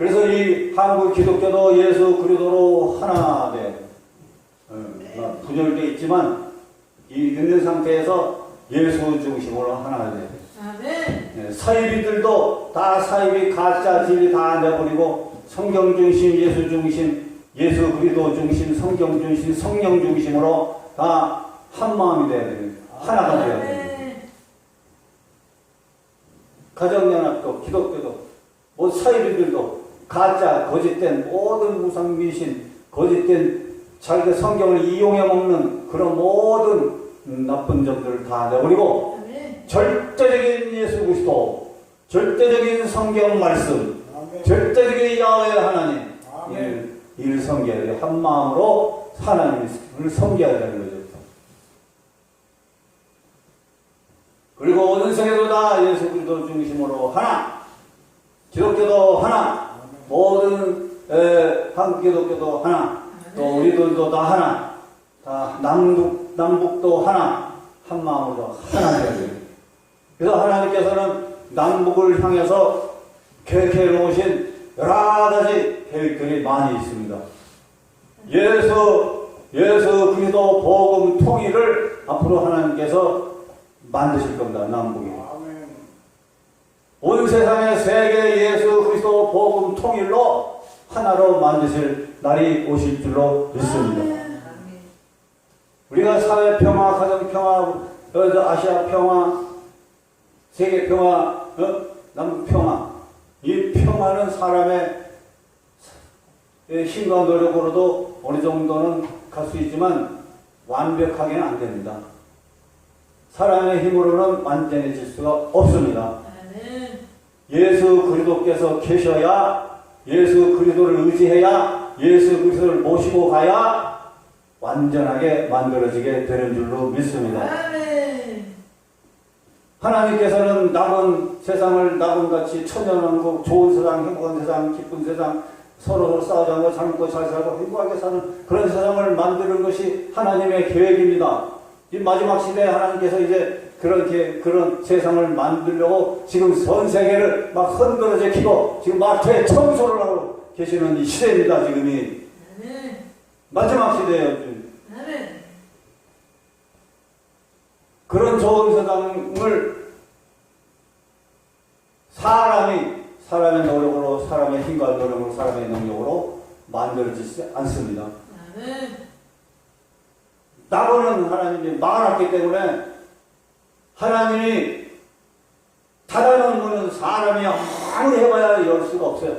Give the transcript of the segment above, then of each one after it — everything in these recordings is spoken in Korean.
그래서 이 한국 기독교도 예수 그리스도로 하나 돼. 어, 막 분열돼 있지만 이 있는 상태에서 예수 중심으로 하나 돼. 아멘. 예, 사이비들도 다 사이비 가짜 진리 다 내버리고 성경 중심, 예수 중심, 예수 그리스도 중심, 성경 중심, 성령 중심으로 다 한 마음이 돼야 됩니다. 하나가 돼야 됩니다. 가정연합도 기독교도 뭐 사이비들도 가짜 거짓된 모든 무상 미신 거짓된 자기가 성경을 이용해 먹는 그런 모든 음, 나쁜 점들을 다 내버리고 아멘. 절대적인 예수 그리스도 절대적인 성경 말씀 아멘. 절대적인 야훼 하나님 아멘. 이- 이를 섬겨야 돼요 한 마음으로 하나님을 섬겨야 되는 거죠 그리고 온 세계도 다 예수 그리스도 중심으로 하나 기독교도 하나 모든 에, 한국 기독교도 하나 또 우리들도 다 하나 다 남북 남북도 하나 한 마음으로 하나 돼요. 그래서 하나님께서는 남북을 향해서 계획해 놓으신 여러 가지 계획들이 많이 있습니다. 예수 예수 그리스도 복음 통일을 앞으로 하나님께서 만드실 겁니다. 남북이. 아멘. 온 세상의 세계 예수 그리스도 복음 통일로 하나로 만드실 날이 오실 줄로 믿습니다. 우리가 사회 평화, 가정 평화, 아시아 평화, 세계 평화, 어? 남북 평화. 이 평화는 사람의 힘과 노력으로도 어느 정도는 갈 수 있지만 완벽하게는 안 됩니다. 사람의 힘으로는 완전해질 수가 없습니다. 예수 그리스도께서 계셔야 예수 그리스도를 의지해야 예수 그리스도를 모시고 가야 완전하게 만들어지게 되는 줄로 믿습니다. 아멘. 하나님께서는 남은 세상을 낙원같이 천연왕국, 좋은 세상, 행복한 세상, 기쁜 세상, 서로 싸우지 않고 잘 먹고 잘 살고 행복하게 사는 그런 세상을 만드는 것이 하나님의 계획입니다. 이 마지막 시대에 하나님께서 이제 그렇게 그런 세상을 만들려고 지금 전 세계를 막 흔들어 제키고 지금 마트에 청소를 하고 계시는 이 시대입니다. 지금이. 마지막 시대예요. 지금. 그런 좋은 세상을 사람이 사람의 노력으로 사람의 힘과 노력으로 사람의 능력으로 만들어지지 않습니다. 아멘. 나고는 하나님이 막아놨기 때문에 하나님이 닫아놓은 문은 사람이 아무리 해봐야 열 수가 없어요.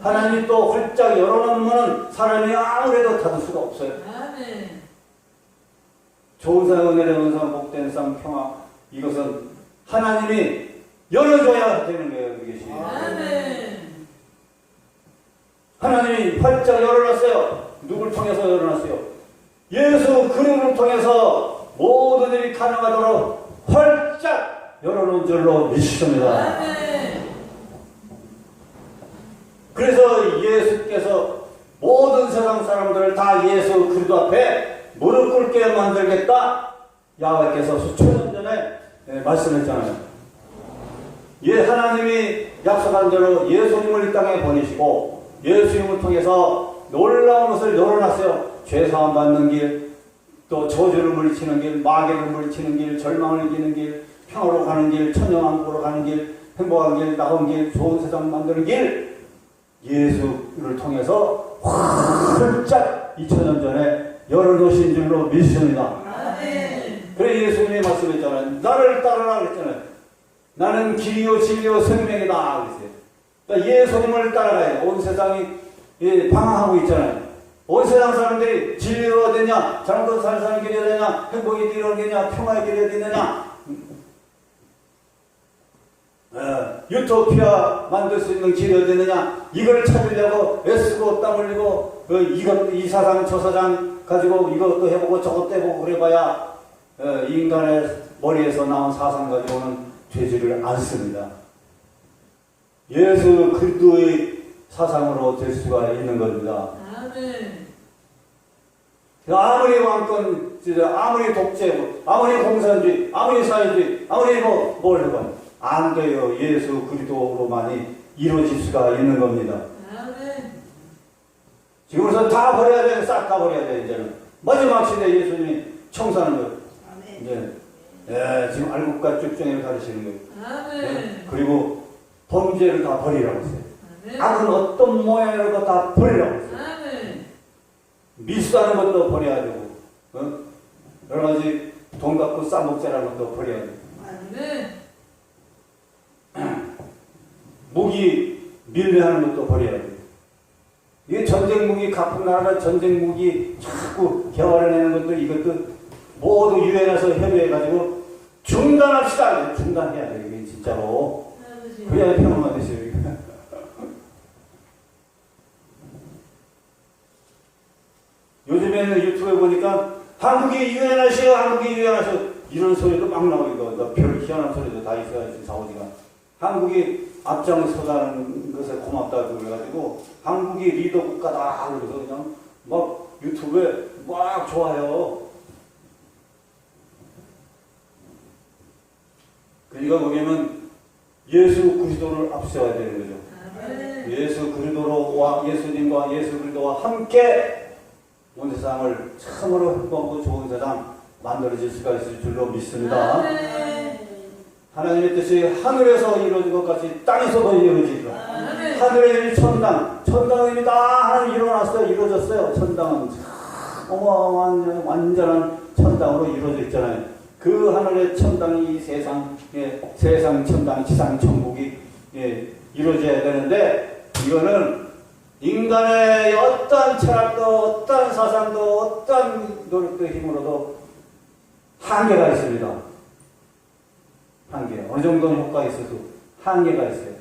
하나님이 또 활짝 열어놓은 문은 사람이 아무래도 닫을 수가 없어요. 아멘. 좋은 상, 은혜의 은상, 복된 상, 평화 이것은 하나님이 열어줘야 되는 거예요. 아멘. 하나님이 활짝 열어놨어요. 누굴 통해서 열어놨어요? 예수 그림을 통해서 모든 일이 가능하도록 줄로 믿습니다. 그래서 예수께서 모든 세상 사람들을 다 예수 그리스도 앞에 무릎 꿇게 만들겠다. 야훼께서 수천 년 전에 예, 말씀했잖아요. 예, 하나님이 약속한 대로 예수님을 이 땅에 보내시고 예수님을 통해서 놀라운 것을 열어놨어요. 죄사함 받는 길, 또 저주를 물리치는 길, 마귀를 물리치는 길, 절망을 이기는 길, 평화로 가는 길, 천년왕국으로 가는 길, 행복한 길, 나은 길, 좋은 세상 만드는 길, 예수를 통해서 활짝 2000년 전에 열어놓으신 줄로 믿습니다. 그래 예수님이 말씀했잖아요. 나를 따르라 그랬잖아요. 나는 길이요 진리요 생명이다 그랬어요. 그러니까 예수님을 따라가야 돼. 온 세상이 예, 방황하고 있잖아요. 온 세상 사람들이 진리가 어디냐, 잘못 사는 길이 어디냐, 행복의 길이 어디냐, 평화의 길이 어디냐, 어, 유토피아 만들 수 있는 길이 어디 있느냐 이걸 찾으려고 애쓰고 땀 흘리고 어, 이것 이 사상 저 사상 가지고 이것도 해보고 저것도 해보고 그래봐야 어, 인간의 머리에서 나온 사상 가지고는 되지를 않습니다. 예수 그리스도의 사상으로 될 수가 있는 겁니다. 아멘. 아무리 왕권, 아무리 독재, 아무리 공산주의, 아무리 사회주의, 아무리 뭐, 뭘 해봐. 안 돼요. 예수 그리스도로만이 이루어질 수가 있는 겁니다. 지금부터 다 버려야 돼. 싹다 버려야 돼, 이제는. 마지막 시대 예수님이 청소하는 거예요. 이제, 예, 지금 알국과 쭉정이를 가르치는 거예요. 예. 그리고 범죄를 다 버리라고 했어요. 악은 어떤 모양이라도 다 버리라고 했어요. 미수하는 것도 버려야 되고, 어? 여러 가지 돈 갖고 싸먹자라는 것도 버려야 되고. 무기 밀매하는 것도 버려야 되고, 이게 전쟁 무기, 가쁜 나라가 전쟁 무기 자꾸 개발해내는 것도 이것도 모두 유엔에서 협의해가지고 중단합시다. 중단해야 돼, 이게 진짜로. 그래야 평화가 되죠. 요즘에는 유튜브에 보니까 한국이 유엔하시오, 한국이 유엔하시오 이런 소리도 막 나오고 별 희한한 소리도 다 있어요 지금 사우디가 한국이 앞장서가는 것에 고맙다고 그래가지고 한국이 리더 국가다 그래서 그냥 막 유튜브에 막 좋아요. 그러니까 거기면 예수 그리스도를 앞세워야 되는 거죠. 예수 그리스도와 예수님과 예수 그리스도와 함께 온 세상을 참으로 행복하고 좋은 세상 만들어질 수가 있을 줄로 믿습니다. 아멘. 하나님의 뜻이 하늘에서 이루어진 것 같이 땅에서도 이루어지리라. 아멘. 하늘의 일 천당, 천당은 다 하나님 일어났어요. 이루어졌어요. 천당은 참 어마어마한 완전한 천당으로 이루어져 있잖아요. 그 하늘의 천당이 이 세상, 예, 세상 천당, 지상 천국이 예, 이루어져야 되는데 이거는 인간의 어떠한 철학도 어떠한 사상도 어떠한 노력도 힘으로도 한계가 있습니다. 한계. 어느 정도는 효과가 있어도 한계가 있어요.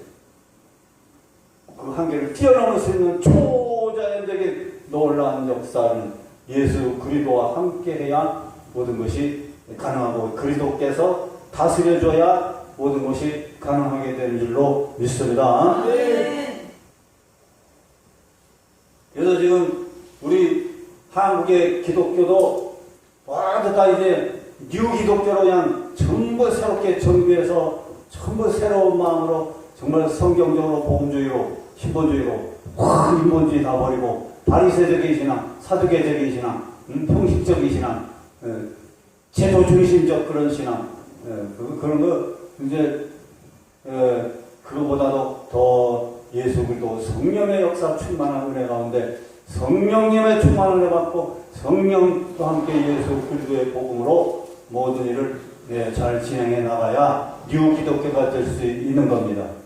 그 한계를 뛰어넘을 수 있는 초자연적인 놀라운 역사는 예수 그리스도와 함께해야 모든 것이 가능하고 그리스도께서 다스려줘야 모든 것이 가능하게 되는 줄로 믿습니다. 아멘. 그래서 지금 우리 한국의 기독교도 모두 다 이제 뉴 기독교로 그냥 전부 새롭게 정비해서 전부 새로운 마음으로 정말 성경적으로 복음주의로 신본주의로 확 인본주의 다 버리고 바리새적인 신앙, 사두개적인 신앙, 음, 형식적인 신앙, 어, 제도 중심적 그런 신앙, 어, 그, 그런 거 이제 어, 그거보다도 더 예수 그리스도 성령의 역사 충만한 은혜 가운데 성령님의 충만한 은혜 받고 성령과 함께 예수 그리스도의 복음으로 모든 일을 예, 잘 진행해 나가야 뉴 기독교가 될 수 있는 겁니다.